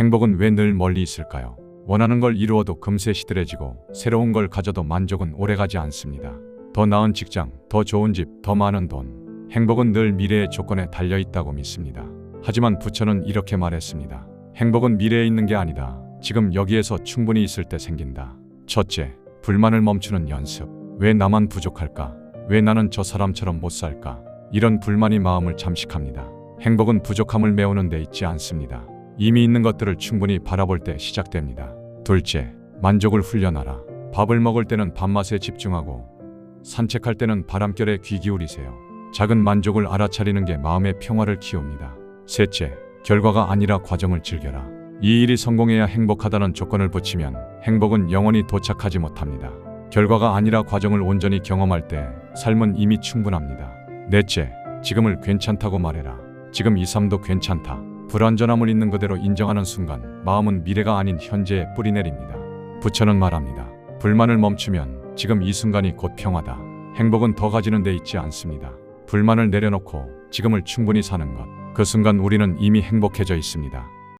행복은 왜 늘 멀리 있을까요? 원하는 걸 이루어도 금세 시들해지고 새로운 걸 가져도 만족은 오래가지 않습니다. 더 나은 직장, 더 좋은 집, 더 많은 돈. 행복은 늘 미래의 조건에 달려 있다고 믿습니다. 하지만 부처는 이렇게 말했습니다. 행복은 미래에 있는 게 아니다. 지금 여기에서 충분히 있을 때 생긴다. 첫째, 불만을 멈추는 연습. 왜 나만 부족할까? 왜 나는 저 사람처럼 못 살까? 이런 불만이 마음을 잠식합니다. 행복은 부족함을 메우는 데 있지 않습니다. 이미 있는 것들을 충분히 바라볼 때 시작됩니다. 둘째, 만족을 훈련하라. 밥을 먹을 때는 밥맛에 집중하고 산책할 때는 바람결에 귀 기울이세요. 작은 만족을 알아차리는 게 마음의 평화를 키웁니다. 셋째, 결과가 아니라 과정을 즐겨라. 이 일이 성공해야 행복하다는 조건을 붙이면 행복은 영원히 도착하지 못합니다. 결과가 아니라 과정을 온전히 경험할 때 삶은 이미 충분합니다. 넷째, 지금을 괜찮다고 말해라. 지금 이 삶도 괜찮다. 불완전함을 있는 그대로 인정하는 순간 마음은 미래가 아닌 현재에 뿌리 내립니다. 부처는 말합니다. 불만을 멈추면 지금 이 순간이 곧 평화다. 행복은 더 가지는 데 있지 않습니다. 불만을 내려놓고 지금을 충분히 사는 것. 그 순간 우리는 이미 행복해져 있습니다.